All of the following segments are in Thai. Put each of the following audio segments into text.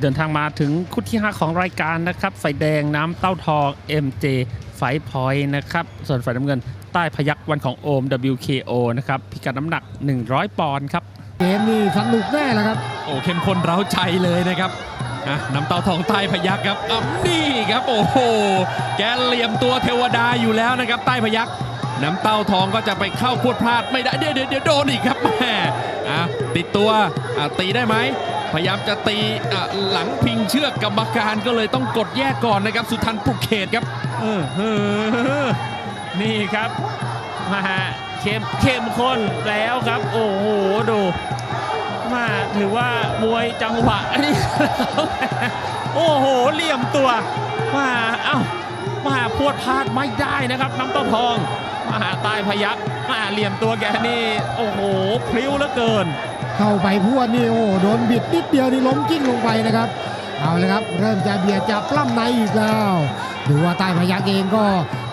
เดินทางมาถึงคู่ที่ 5 ของรายการนะครับไฟแดงน้ำเต้าทอง MJ ไฟพอยต์นะครับ ส่วนฝ่ายน้ำเงินใต้พยักวันของโอม WKO นะครับ พิกัดน้ำหนัก 100 ปอนด์ครับ เกมนี่สนุกแน่แหละครับ โอ้เข้มข้นเร้าใจเลยนะครับอะน้ำเต้าทองใต้พยักครับอะนี่ครับโอ้โหแกเหลี่ยมตัวเทวดาอยู่แล้วนะครับ ใต้พยักน้ำเต้าทองก็จะไปเข้าพรวดพลาดไม่ได้เดี๋ยวเดี๋ยวเดี๋ยวโดนอีกครับแม่อะติดตัวอะตีได้ไหม พยายามจะตีะหลังพิงเชือกกรรมการก็เลยต้องกดแยกก่อนนะครับ สุทันปุกเขตครับเออนี่ครับมาเข้มเข้มข้นแล้วครับ โอ้โหดูมาถือว่ามวยจังหวะนี่โอ้โหเหลี่ยมตัวมาเอ้ามาพวดพลาดไม่ได้นะครับ น้ำเต้าทองมาตายพยักมาเหลี่ยมตัวแกนี่ โอ้โหพลิ้วเหลือเกิน เข้าไปพวดนี่โอ้โดนบิดนิดเดียวนี่ล้มกิ้งลงไปนะครับ เอาเลยครับ เริ่มจะเบียดจะปล้ำในอีกแล้วดูว่าใต้พยักเองก็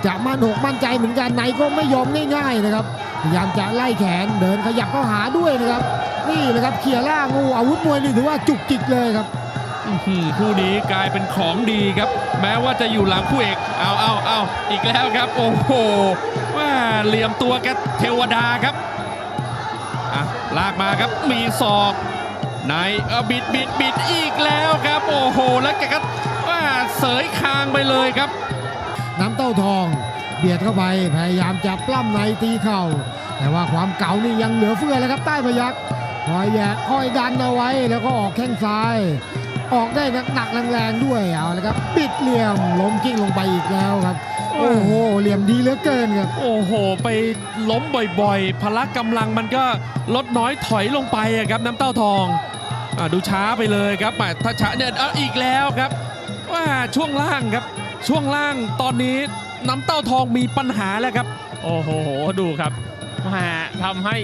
จะมั่นอกมั่นใจเหมือนกันในก็ไม่ยอมง่ายๆนะครับพยายามจะไล่แขนเดินขยับเข้าหาด้วยนะครับ นี่นะครับเขี่ยล่างโอ้อาวุธมวยนี่ถือว่าจุกจิกเลยครับคู่นี้กลายเป็นของดีครับ แม้ว่าจะอยู่หลังคู่เอกเอาเอาเอาอีกแล้วครับ โอ้โหว่าเหลี่ยมตัวแกเทวดาครับ ลากมาครับมีศอกในเออบิดบิดบิดอีกแล้วครับ โอ้โห แล้วแกก็เสยคางไปเลยครับ น้ำเต้าทอง เบียดเข้าไปพยายามจะปล้ำในตีเข่า แต่ว่าความเก่านี่ยังเหลือเฟือเลยครับใต้พยักคอยแยะคอยดันเอาไว้แล้วก็ออกแข้งซ้าย ออกได้หนักๆแรงๆด้วยเอาละครับปิดเหลี่ยมล้มกิ้งลงไปอีกแล้วครับ โอ้โหเหลี่ยมดีเหลือเกินครับโอ้โห ไปล้มบ่อยๆ พละกำลังมันก็ลดน้อยถอยลงไปอะครับน้ำเต้าทองอะดูช้าไปเลยครับแหมถ้าช้าเนี่ยเอาอีกแล้วครับว่าช่วงล่างครับ ช่วงล่างตอนนี้น้ำเต้าทองมีปัญหาแล้วครับ โอ้โหดูครับมาทำให้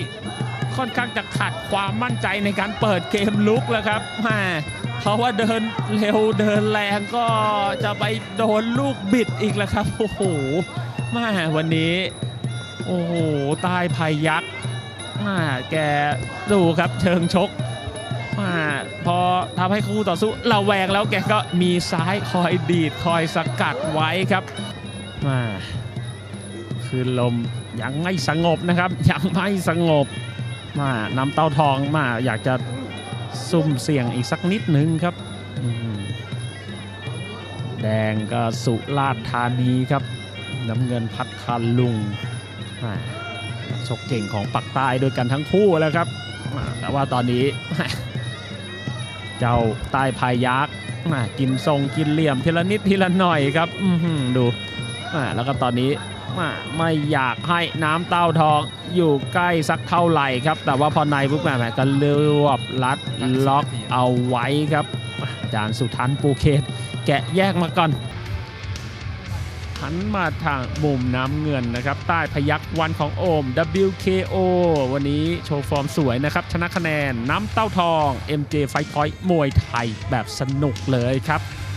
ค่อนข้างจะขัดความมั่นใจในการเปิดเกมลุกแล้วครับมาเพราะว่าเดินเร็วเดินแรงก็จะไปโดนลูกบิดอีกแล้วครับโอ้โหมาวันนี้ โอ้โหใตายพายักษ์มาแกดูครับเชิงชกมาพอทำให้คู่ต่อสู้ระแวงแล้วแกก็มีซ้ายคอยดีดคอยสกัดไว้ครับมาคือลมยังไม่สงบนะครับ ยังไม่สงบ มาน้ำเต้าทองมาอยากจะซุ่มเสี่ยงอีกสักนิดนึงครับ แดงก็สุราษฎร์ธานีครับ น้ำเงินพัทลุงชกเก่งของปักใต้ด้วยกันทั้งคู่แล้วครับ แต่ว่าตอนนี้ เจ้าใต้พายักมากินทรงกินเหลี่ยมทีละนิดทีละหน่อยครับดู แล้วก็ตอนนี้อ่ไม่อยากให้น้ำเต้าทองอยู่ใกล้สักเท่าไหร่ครับ แต่ว่าพอในปุ๊บแหม่ก็รวบรัดล็อกเอาไว้ครับอาจารย์สุทันปูเขตแกะแยกมาก่อนหันมาทางมุมน้ำเงินนะครับ ใต้พยักวันของโอม WKO วันนี้โชว์ฟอร์มสวยนะครับ ชนะคะแนนน้ำเต้าทอง MJ Fight Point มวยไทยแบบสนุกเลยครับ